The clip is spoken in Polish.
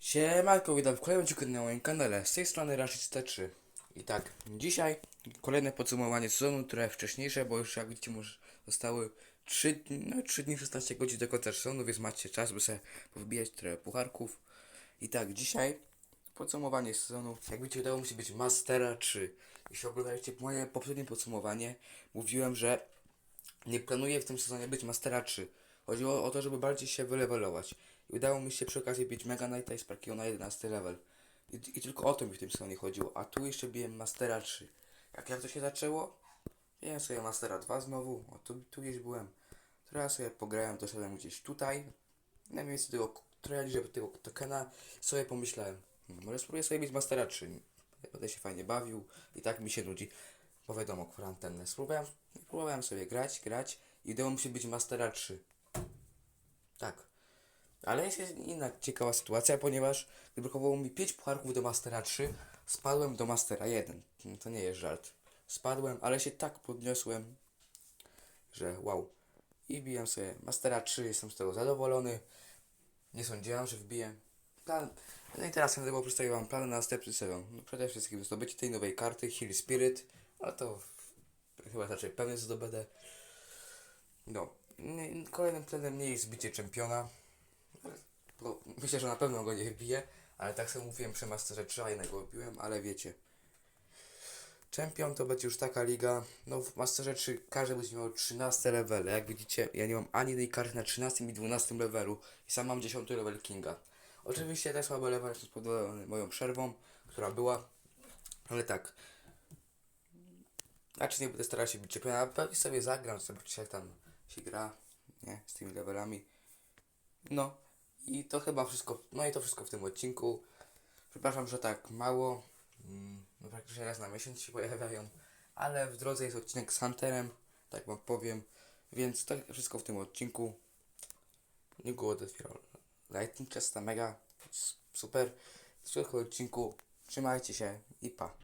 Siemanko, witam w kolejnym odcinku na moim kanale. Z tej strony Rashid3. I tak, dzisiaj kolejne podsumowanie sezonu, które wcześniejsze, bo już jak widzicie zostały 3, no, 3 dni 16 godzin do końca sezonu, więc macie czas, by sobie powbijać trochę pucharków. I tak, dzisiaj podsumowanie sezonu. Jak widzicie, udało mi się być Mastera 3. Jeśli oglądaliście moje poprzednie podsumowanie, mówiłem, że nie planuję w tym sezonie być Mastera 3. Chodziło o to, żeby bardziej się wylevelować. I udało mi się przy okazji bić Mega Knighta i Sparkiego na 11 level. I, I tylko o to mi w tym sezonie chodziło. A tu jeszcze biłem Mastera 3. Jak, jak to się zaczęło? Biłem sobie Mastera 2 znowu. O, tu, tu gdzieś byłem. Teraz sobie pograłem, doszedłem gdzieś tutaj. Na miejscu tego trochę żeby tego tokena sobie pomyślałem. Hmm, może spróbuję sobie bić Mastera 3. Będę się fajnie bawił i tak mi się nudzi. Bo wiadomo, kwarantannę. Spróbowałem, próbowałem sobie grać, grać i udało mi się być Mastera 3. Tak. Ale jest inna ciekawa sytuacja, ponieważ gdy brakowało mi 5 pucharków do Mastera 3, spadłem do Mastera 1. Mm, To nie jest żart. Spadłem, ale się tak podniosłem, że wow. I biłem sobie Mastera 3, jestem z tego zadowolony. Nie sądziłem, że wbiję. Plan... No i teraz będę przedstawił wam plan na następny sezon. No przede wszystkim zdobycie tej nowej karty, Hill Spirit, ale to chyba raczej pewnie zdobędę. No, kolejnym planem nie jest zbicie czempiona. Bo myślę, że na pewno go nie wbiję, ale tak sobie mówiłem przy Masterze 3, a jednego wbiłem, ale wiecie. Czempion to będzie już taka liga, no w Masterze 3 każdy będzie miał 13 levele, jak widzicie ja nie mam ani jednej karty na 13 i 12 levelu i sam mam 10 level Kinga. Oczywiście te słabe levele są spowodowane moją przerwą, która była, ale tak. Znaczy nie będę starał się bić czempiona, pewnie sobie zagram, zobaczycie jak tam się gra, nie, z tymi levelami. No i to chyba wszystko, no i to wszystko w tym odcinku. Przepraszam, że tak mało, mm, no praktycznie raz na miesiąc się pojawiają, ale w drodze jest odcinek z Hunterem, tak wam powiem, więc to wszystko w tym odcinku. Nie było dopiero Lightning Chesta Mega, super. W odcinku trzymajcie się i pa.